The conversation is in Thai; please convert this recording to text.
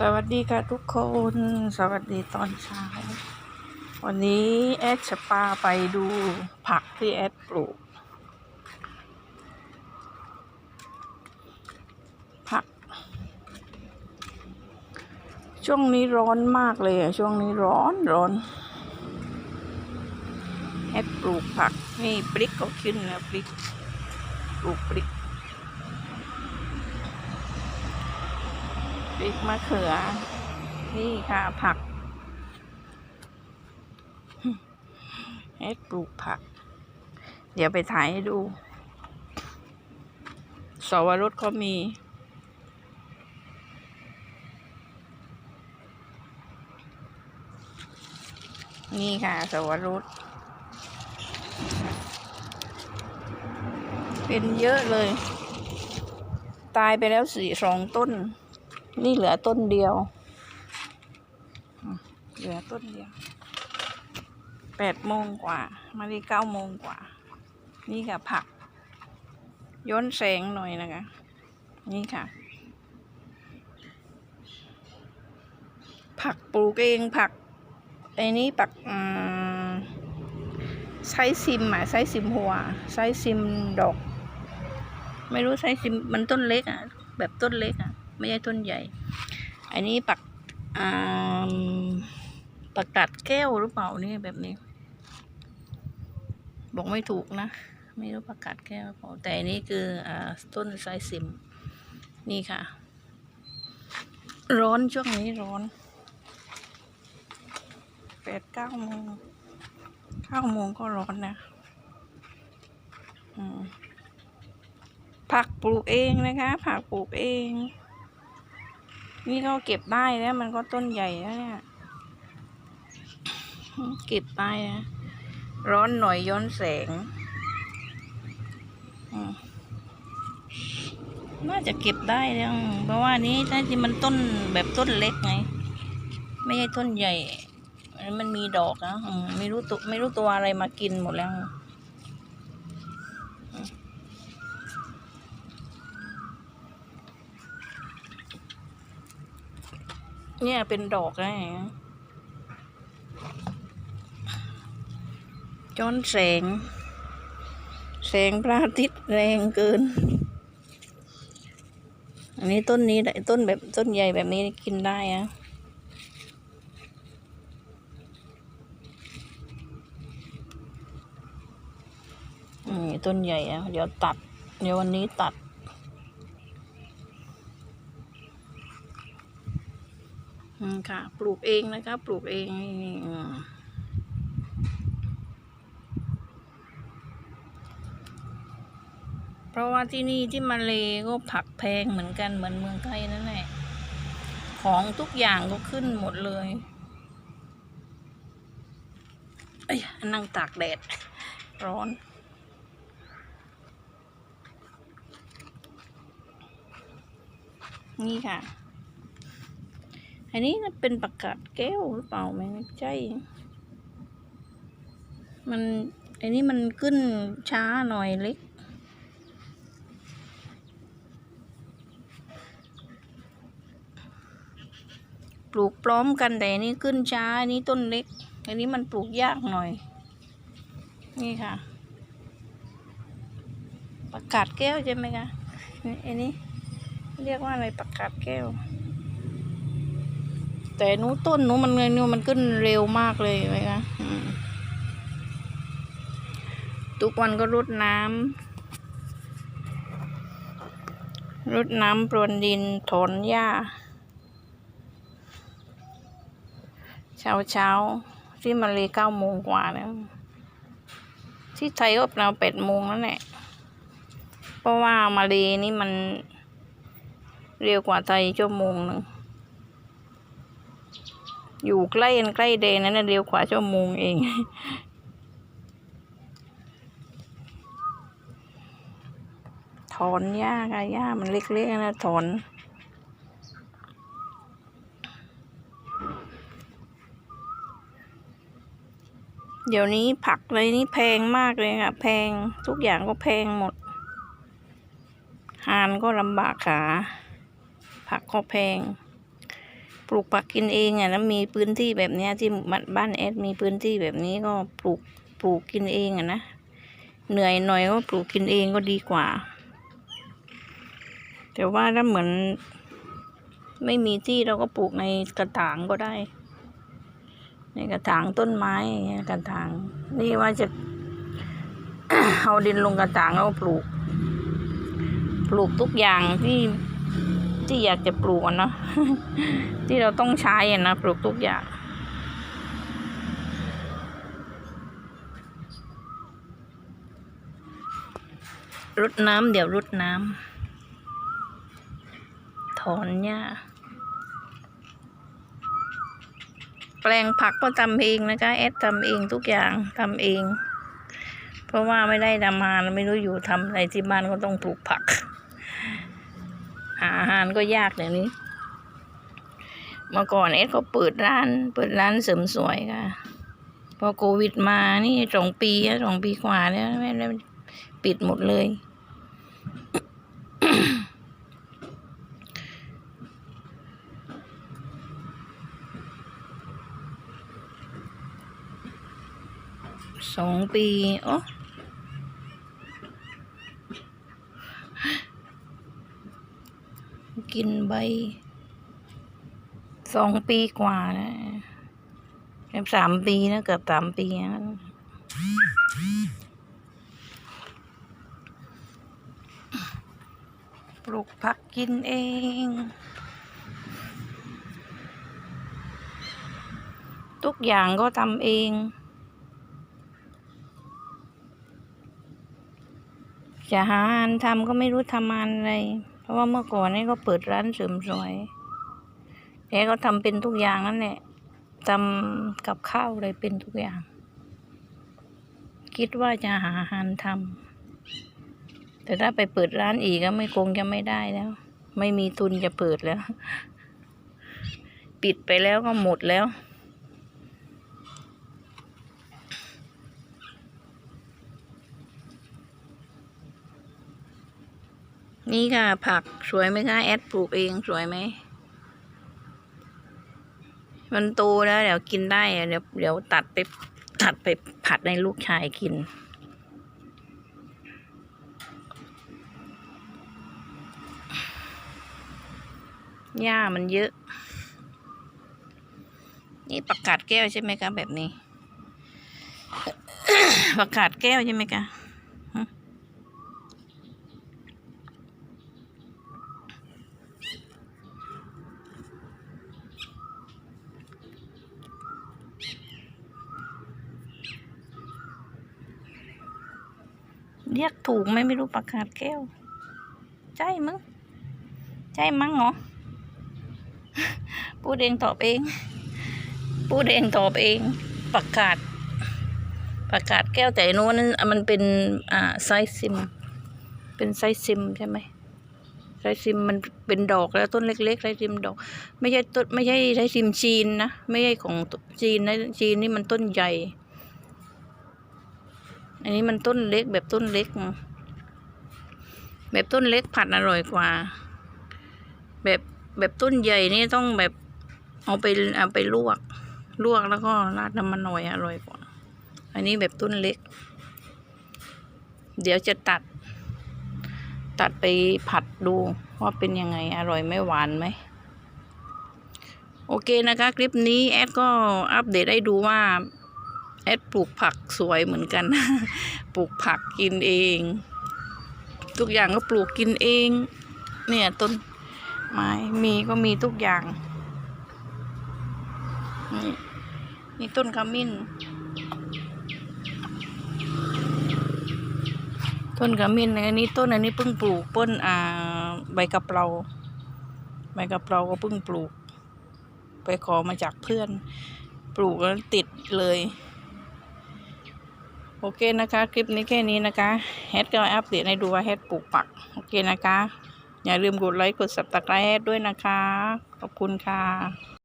สวัสดีค่ะทุกคน สวัสดีตอนเช้า วันนี้แอดจะพาไปดูผักที่แอดปลูก ผัก ช่วงนี้ร้อนมากเลยอะช่วงนี้ร้อนร้อนแอดปลูกผักนี่พริกก็ขึ้นแล้วพริก ปลูกพริก พริกมะเขือ นี่ค่ะผักเอ็ดปลูกผัก เดี๋ยวไปถ่ายให้ดู สวรสเขามีนี่ค่ะ สวรสเป็นเยอะเลย ตายไปแล้วสี่สองต้น นี่เหลือต้นเดียว เหลือต้นเดียว แปดโมงกว่า มาดีเก้าโมงกว่า นี่ค่ะผัก ย้อนแสงหน่อยนะคะ นี่ค่ะ ผักปลูกเองผักไอ้นี้ปักอืมไซซิมอะไซซิมหัวไซซิมดอก ไม่รู้ไซซิมมันต้นเล็กอะ แบบต้นเล็กอะ ไม่ใช่ต้นใหญ่ อันนี้ปักอ่าปักกัดแก้วหรือเปล่านี่แบบนี้ บอกไม่ถูกนะ ไม่รู้ประกาศแก้วเปล่าแต่อันนี้คืออ่าต้นไซซิม นี่ค่ะ ร้อนช่วงนี้ร้อนแปดเก้าโมงเก้าโมงก็ร้อนนะอืมผักปลูกเองนะคะ ผักปลูกเอง นี่ก็เก็บได้แล้วมันก็ต้นใหญ่แล้วเนี่ย เก็บได้นะร้อนหน่อยย้อนแสง น่าจะเก็บได้แล้ว เพราะว่านี้ถ้าที่มันต้นแบบต้นเล็กไง ไม่ใช่ต้นใหญ่ มันมีดอกนะ ไม่รู้ตัวไม่รู้ตัวอะไรมากินหมดแล้ว เนี่ยเป็นดอกนะจ้อนแสง แสงพระอาทิตย์แรงเกิน อันนี้ต้นนี้ได้ต้นแบบต้นใหญ่แบบนี้กินได้อะต้นใหญ่อะเดี๋ยวตัด เดี๋ยววันนี้ตัด อืม ค่ะ ปลูกเองนะคะ ปลูกเองเพราะว่าที่นี่ที่มาเลก็ผักแพงเหมือนกันเหมือนเมืองไทยนั่นแหละ ของทุกอย่างก็ขึ้นหมดเลยเอ้ยนั่งตากแดด ร้อนนี่ค่ะ อันนี้เป็นประกาศแก้วหรือเปล่าไม่ใช่มันอันนี้มันขึ้นช้าหน่อยเล็ก ปลูกพร้อมกันแต่อันนี้ขึ้นช้าอันนี้ต้นเล็ก อันนี้มันปลูกยากหน่อย นี่ค่ะ ประกาศแก้วใช่ไหมคะอันนี้ เรียกว่าอะไรประกาศแก้ว แต่หนูต้นหนูมันเงินหนูมันขึ้นเร็วมากเลยไหมคะทุกวันก็รดน้ำรดน้ำปรวนดินถอนหญ้า เช้าเช้าที่มาเลยเก้าโมงกว่าแล้ว ที่ไทยก็ประมาณแปดโมงนั่นแหละเพราะว่ามาเลยนี่มันเร็วกว่าไทยชั่วโมงหนึ่ง อยู่ใกล้กันใกล้เดนนั้นเร็วกว่าชั่วโมงเอง ถอนหญ้าค่ะหญ้ามันเล็กๆนะถอนเดี๋ยวนี้ผักอะไรนี่แพงมากเลยค่ะ แพงทุกอย่างก็แพงหมด หานก็ลำบากขาผักก็แพง ปลูกผักกินเองอะแล้วมีพื้นที่แบบเนี้ยที่บ้านบ้านแอดมีพื้นที่แบบนี้ก็ปลูกปลูกกินเองอะนะเหนื่อยหน่อยก็ปลูกกินเองก็ดีกว่า แต่ว่าถ้าเหมือน ไม่มีที่เราก็ปลูกในกระถางก็ได้ ในกระถางต้นไม้กระถาง นี่ว่าจะเอาดินลงกระถางแล้วปลูก ปลูกทุกอย่างที่ ที่อยากจะปลูกนะ ที่เราต้องใช้นะปลูกทุกอย่างรดน้ำเดี๋ยวรดน้ำถอนหญ้าแปลงผักก็ทำเองนะคะแอดทำเองทุกอย่างทำเอง เพราะว่าไม่ได้ทำงานไม่รู้อยู่ทำอะไรที่บ้านก็ต้องปลูกผักาอาหารก็ยากเดี๋ยวนี้ เมื่อก่อนเอสเขาเปิดร้าน เปิดร้านเสริมสวยค่ะ พอโควิดมานี่สองปีสองปีกว่าแล้วไม่ได้ปิดหมดเลยสองปีโอ้ กินใบสองปีกว่านะเกือบสามปีนะเกือบสามปีนะปลูกผักกินเองทุกอย่างก็ทำเอง จะหาอันทำก็ไม่รู้ทำอันอะไร เพราะว่าเมื่อก่อนนี่ก็เปิดร้านเสริมสวยแกก็ทำเป็นทุกอย่างนั่นแหละทำกับข้าวอะไรเป็นทุกอย่าง คิดว่าจะหาอาหารทำแต่ถ้าไปเปิดร้านอีกก็ไม่คงจะไม่ได้แล้ว ไม่มีทุนจะเปิดแล้ว ปิดไปแล้วก็หมดแล้ว นี่ค่ะ ผักสวยไหมคะแอดปลูกเองสวยไหม มันโตแล้วเดี๋ยวกินได้เดี๋ยวเดี๋ยวตัดไปตัดไปผัดในลูกชายกิน หญ้ามันเยอะ นี่ประกาศแก้วใช่ไหมคะแบบนี้ ประกาศแก้วใช่ไหมคะ เรียกถูกไหมไม่รู้ประกาศแก้ว ใช่มั้งใช่มั้งเหรอพูดเองตอบเองพูดเองตอบเองประกาศ ประกาศแก้วแต่อันนู้นนั้นมันเป็นอ่าไซส์ซิม เป็นไซส์ซิมใช่ไหมไซส์ซิมมันเป็นดอกแล้วต้นเล็กๆไซส์ซิมดอก ไม่ใช่ต้นไม่ใช่ไซส์ซิมจีนนะไม่ใช่ของจีนนะจีนนี่มันต้นใหญ่ อันนี้มันต้นเล็กแบบต้นเล็ก แบบต้นเล็กผัดอร่อยกว่า แบบแบบต้นใหญ่นี่ต้องแบบเอาไปเอาไปลวก ลวกแล้วก็ราดน้ำมันหน่อยอร่อยกว่า อันนี้แบบต้นเล็ก เดี๋ยวจะตัด ตัดไปผัดดูว่าเป็นยังไงอร่อยไม่หวานไหมโอเคนะคะ คลิปนี้แอดก็อัปเดตให้ดูว่า แอดปลูกผักสวยเหมือนกัน ปลูกผักกินเอง ทุกอย่างก็ปลูกกินเอง เนี่ยต้นไม้มีก็มีทุกอย่าง นี่นี่ต้นขมิ้น ต้นขมิ้นอันนี้ต้นอันนี้เพิ่งปลูกต้นอ่าใบกะเพราใบกะเพราก็เพิ่งปลูก ไปขอมาจากเพื่อน ปลูกแล้วติดเลย โอเคนะคะ คลิปนี้แค่นี้นะคะแฮดก็อัปเดตให้ดูว่าแฮดปลูกปัก โอเคนะคะ อย่าลืมกดไลค์กด subscribe แฮดด้วยนะคะ ขอบคุณค่ะ